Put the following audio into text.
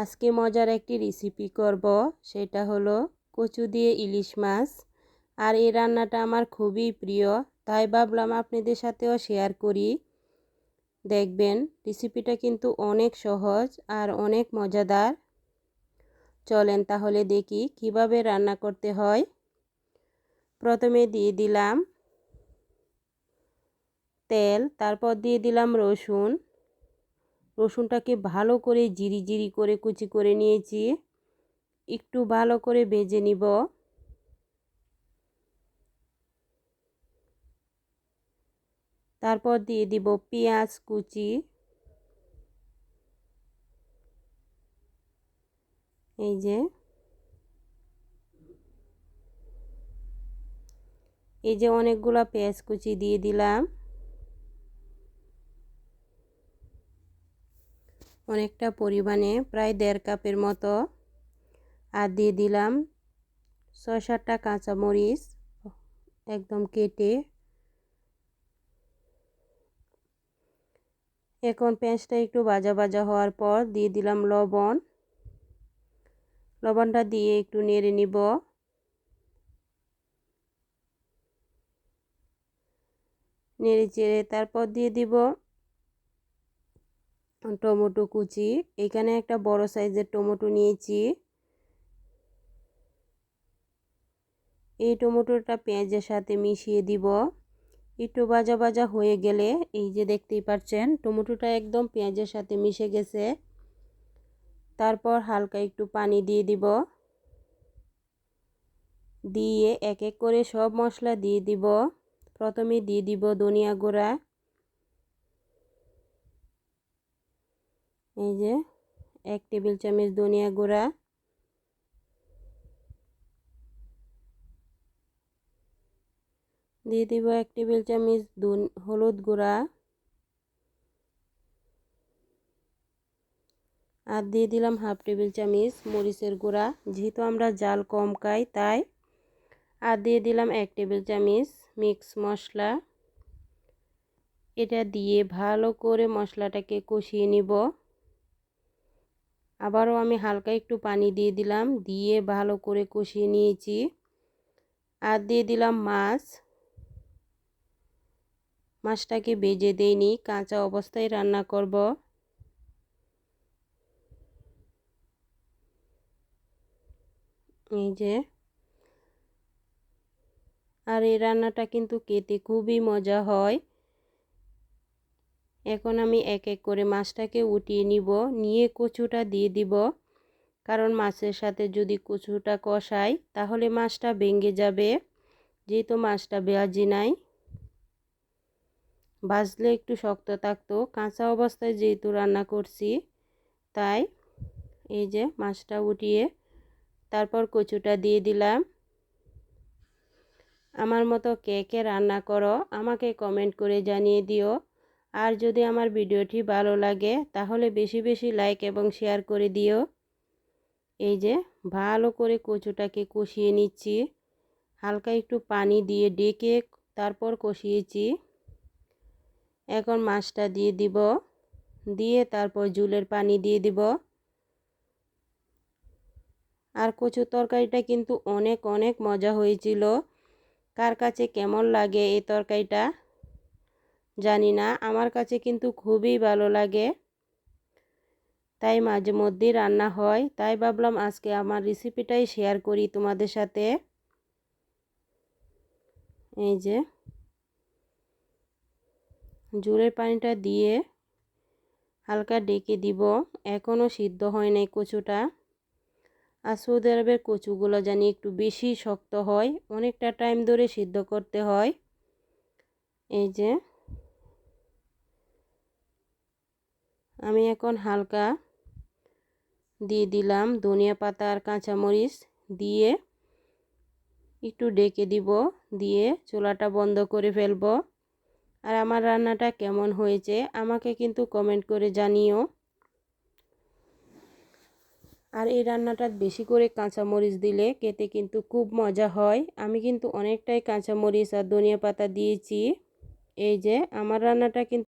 আজকে মজার একটি রেসিপি করব, সেটা হলো কচু দিয়ে ইলিশ মাছ। আর এই রান্নাটা আমার খুবই প্রিয়, তাই ভাবলাম আপনাদের সাথেও শেয়ার করি। দেখবেন রেসিপিটা কিন্তু অনেক সহজ আর অনেক মজাদার। চলেন তাহলে দেখি কীভাবে রান্না করতে হয়। প্রথমে দিয়ে দিলাম তেল, তারপর দিয়ে দিলাম রসুন। রসুনটাকে ভালো করে জিরি জিরি করে কুচি করে নিয়েছি। একটু ভালো করে ভেজে নিব। তারপর দিয়ে দিব পেঁয়াজ কুচি। এই যে। এই যে অনেকগুলো পেঁয়াজ কুচি দিয়ে দিলাম। অনেকটা পরিমাণে, প্রায় দেড় কাপের মতো। আর দিয়ে দিলাম ছয় সাতটা কাঁচামরিচ, একদম কেটে। এখন পেঁয়াজটা একটু ভাজা ভাজা হওয়ার পর দিয়ে দিলাম লবণ। লবণটা দিয়ে একটু নেড়ে নিব। নেড়ে চেড়ে তারপর দিয়ে দিব টমেটো কুচি, এখানে একটা বড় সাইজের টমেটো নিয়েছি। এই টমেটোটা পেঁয়াজের সাথে মিশিয়ে দিব। একটু ভাজা ভাজা হয়ে গেলে, এই যে দেখতেই পাচ্ছেন, টমেটোটা একদম পেঁয়াজের সাথে মিশে গেছে। তারপর হালকা একটু পানি দিয়ে দিব। দিয়ে এক এক করে সব মশলা দিয়ে দিব। প্রথমে দিয়ে দিব ধনিয়া গুঁড়া। এই যে, এক টেবিল চামচ ধনিয়া গুঁড়া, দিয়ে দিব এক টেবিল চামচ হলুদ গুঁড়া আর দিয়ে দিলাম হাফ টেবিল চামচ মরিচের গুঁড়া। যেহেতু আমরা জাল কম খাই তাই, আর দিয়ে দিলাম এক টেবিল চামচ মিক্স মশলা। এটা দিয়ে ভালো করে মশলাটাকে কষিয়ে নিব। আবারও আমি হালকা একটু পানি দিয়ে দিলাম, দিয়ে ভালো করে কষিয়ে নিয়েছি। আর দিয়ে দিলাম মাছ। মাছটাকে বেজে দেইনি কাঁচা অবস্থায় রান্না করব। এই যে। আর এই রান্নাটা কিন্তু খেতে খুবই মজা হয়। এখন আমি এক এক করে মাছটাকে উঠিয়ে নিব, নিয়ে কচুটা দিয়ে দিব। কারণ মাছের সাথে যদি কচুটা কষাই, তাহলে মাছটা ভেঙে যাবে। যেহেতু মাছটা বেয়াজি নাই, ভাজলে একটু শক্ত থাকতো। কাঁচা অবস্থায় যেহেতু রান্না করছি, তাই এই যে মাছটা উঠিয়ে তারপর কচুটা দিয়ে দিলাম। আমার মতো কে কে রান্না করো, আমাকে কমেন্ট করে জানিয়ে দিও। আর যদি আমার ভিডিওটি ভালো লাগে, তাহলে বেশি বেশি লাইক এবং শেয়ার করে দিও। এই যে, ভালো করে কচুটাকে কষিয়ে নিচ্ছি। হালকা একটু পানি দিয়ে ডেকে তারপর কষিয়েছি। এখন মাছটা দিয়ে দিব। দিয়ে তারপর জুলের পানি দিয়ে দিব। আর কচু তরকারিটা কিন্তু অনেক অনেক মজা হয়েছিল। কার কাছে কেমন লাগে এই তরকারিটা? জানি না, আমার কাছে কিন্তু খুবই ভালো লাগে। তাই মাঝে মধ্যেই রান্না হয়। তাই ভাবলাম আজকে আমার রেসিপিটাই শেয়ার করি তোমাদের সাথে। এই যে জুলের পানিটা দিয়ে হালকা ডেকে দিব। এখনও সিদ্ধ হয় নাই কচুটা। আর সৌদি আরবের কচুগুলো জানি একটু বেশি শক্ত হয়। অনেকটা টাইম ধরে সিদ্ধ করতে হয়। এই যে আমি এখন হালকা দিয়ে দিলাম ধনিয়া পাতা আর কাঁচামরিচ দিয়ে একটু ডেকে দিব, দিয়ে চুলাটা বন্ধ করে ফেলব। আর আমার রান্নাটা কেমন হয়েছে আমাকে কিন্তু কমেন্ট করে জানিও। আর এই রান্নাটা বেশি করে কাঁচামরিচ দিলে খেতে কিন্তু খুব মজা হয়। আমি কিন্তু অনেকটাই কাঁচামরিচ আর ধনিয়া পাতা দিয়েছি। এই যে আমার রান্নাটা কিন্তু